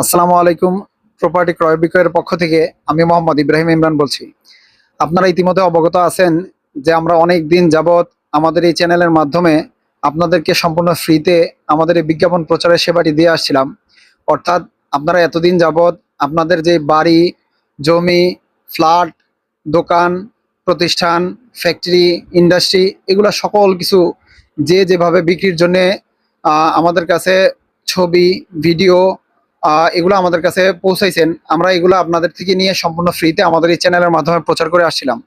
আসসালামু আলাইকুম প্রপার্টি ক্রয় বিক্রয়ের পক্ষ থেকে আমি মোহাম্মদ ইব্রাহিম ইমরান বলছি। আপনারা ইতিমধ্যে অবগত আছেন যে আমরা অনেক দিন যাবৎ আমাদের এই চ্যানেলের মাধ্যমে আপনাদেরকে সম্পূর্ণ ফ্রিতে আমাদের এই বিজ্ঞাপন প্রচারের সেবাটি দিয়ে আসছিলাম। অর্থাৎ আপনারা এতদিন যাবৎ আপনাদের যে বাড়ি, জমি ফ্ল্যাট দোকান, প্রতিষ্ঠান ফ্যাক্টরি ইন্ডাস্ট্রি এগুলো সকল কিছু যে যেভাবে বিক্রির জন্যে আমাদের কাছে ছবি ভিডিও এগুলো আমাদের কাছে পৌঁছাইছেন। আমরা এগুলো আপনাদের থেকে নিয়ে সম্পূর্ণ ফ্রিতে আমাদের এই চ্যানেলের মাধ্যমে প্রচার করে আসছিলাম।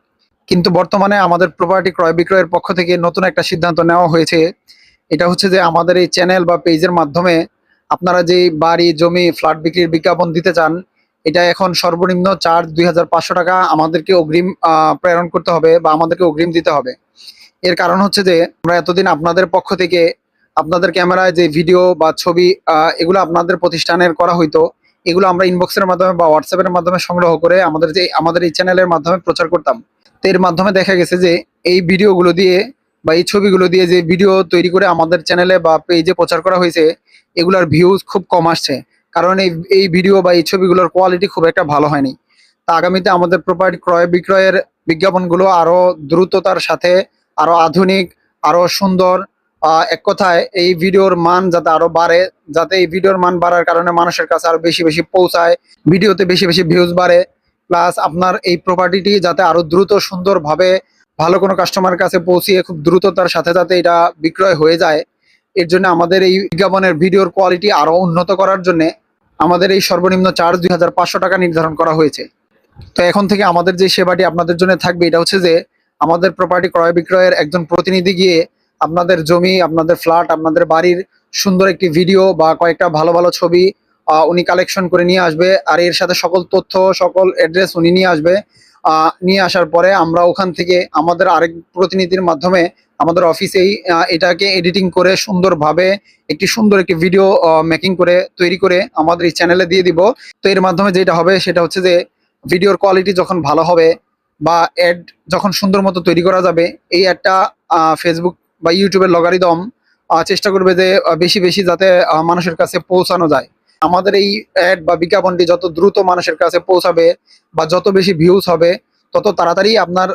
কিন্তু বর্তমানে আমাদের প্রপার্টি ক্রয় বিক্রয়ের পক্ষ থেকে নতুন একটা সিদ্ধান্ত নেওয়া হয়েছে। এটা হচ্ছে যে আমাদের এই চ্যানেল বা পেজের মাধ্যমে আপনারা যে বাড়ি, জমি ফ্ল্যাট বিক্রির বিজ্ঞাপন দিতে চান, এটা এখন সর্বনিম্ন চার্জ দুই টাকা আমাদেরকে অগ্রিম প্রেরণ করতে হবে বা আমাদেরকে অগ্রিম দিতে হবে। এর কারণ হচ্ছে যে আমরা এতদিন আপনাদের পক্ষ থেকে আপনাদের ক্যামেরায় যে ভিডিও বা ছবি এগুলো আপনাদের প্রতিষ্ঠানের করা হইতো, এগুলো আমরা ইনবক্সের মাধ্যমে বা হোয়াটসঅ্যাপের মাধ্যমে সংগ্রহ করে আমাদের যে, আমাদের এই চ্যানেলের মাধ্যমে প্রচার করতাম। তো এর মাধ্যমে দেখা গেছে যে, এই ভিডিওগুলো দিয়ে বা এই ছবিগুলো দিয়ে যে ভিডিও তৈরি করে আমাদের চ্যানেলে বা পেজে প্রচার করা হয়েছে, এগুলোর ভিউজ খুব কম আসছে। কারণ এই এই ভিডিও বা এই ছবিগুলোর কোয়ালিটি খুব একটা ভালো হয়নি। তা আগামীতে আমাদের প্রপার্টি ক্রয় বিক্রয়ের বিজ্ঞাপনগুলো আরও দ্রুততার সাথে, আরও আধুনিক, আরও সুন্দর এক কথায় এই ভিডিওর মান যাতে আরও বাড়ে, যাতে এই ভিডিওর মান বাড়ার কারণে মানুষের কাছে আরও বেশি বেশি পৌঁছায়, ভিডিওতে বেশি বেশি ভিউজ বাড়ে প্লাস আপনার এই প্রপার্টিটি যাতে আরও দ্রুত সুন্দরভাবে ভালো কোনো কাস্টমার কাছে পৌঁছিয়ে খুব দ্রুততার সাথে সাথে এটা বিক্রয় হয়ে যায়। এর জন্য আমাদের এই বিজ্ঞাপনের ভিডিওর কোয়ালিটি আরও উন্নত করার জন্য আমাদের এই সর্বনিম্ন চার্জ দুই হাজার পাঁচশো টাকা নির্ধারণ করা হয়েছে। তো এখন থেকে আমাদের যে সেবাটি আপনাদের জন্য থাকবে, এটা হচ্ছে যে আমাদের প্রপার্টি ক্রয় বিক্রয়ের একজন প্রতিনিধি গিয়ে আপনাদের জমি, আপনাদের ফ্ল্যাট আপনাদের বাড়ির সুন্দর একটি ভিডিও বা কয়েকটা ভালো ভালো ছবি উনি কালেকশন করে নিয়ে আসবে। আর এর সাথে সকল তথ্য, সকল অ্যাড্রেস উনি নিয়ে আসবে। নিয়ে আসার পরে আমরা ওখান থেকে আমাদের আরেক প্রতিনিধির মাধ্যমে আমাদের অফিসেই এটাকে এডিটিং করে সুন্দরভাবে একটি সুন্দর একটি ভিডিও মেকিং করে, তৈরি করে আমাদের এই চ্যানেলে দিয়ে দিব। তো এর মাধ্যমে যেটা হবে সেটা হচ্ছে যে ভিডিওর কোয়ালিটি যখন ভালো হবে বা অ্যাড যখন সুন্দর মতো তৈরি করা যাবে, এই অ্যাডটা ফেসবুক বা ইউটিউবের লগারিদম চেষ্টা করবে যে বেশি বেশি যাতে মানুষের কাছে পৌঁছানো যায়। আমাদের এই অ্যাড বা বিজ্ঞাপনটি যত দ্রুত মানুষের কাছে পৌঁছাবে বা যত বেশি ভিউজ হবে, তত তাড়াতাড়ি আপনার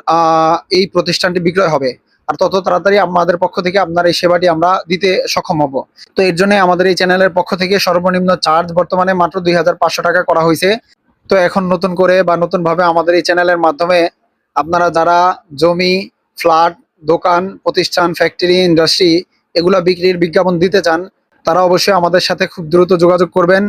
এই প্রতিষ্ঠানটি বিক্রয় হবে। আর তত তাড়াতাড়ি আমাদের পক্ষ থেকে আপনার এই সেবাটি আমরা দিতে সক্ষম হব। তো এর জন্য আমাদের এই চ্যানেলের পক্ষ থেকে সর্বনিম্ন চার্জ বর্তমানে মাত্র দুই হাজার পাঁচশো টাকা করা হয়েছে। তো এখন নতুন করে বা নতুনভাবে আমাদের এই চ্যানেলের মাধ্যমে আপনারা যারা জমি ফ্ল্যাট দোকান, প্রতিষ্ঠান ফ্যাক্টরি ইন্ডাস্ট্রি এগুলো বিক্রির বিজ্ঞাপন দিতে চান, তারা অবশ্যই আমাদের সাথে খুব দ্রুত যোগাযোগ করবেন।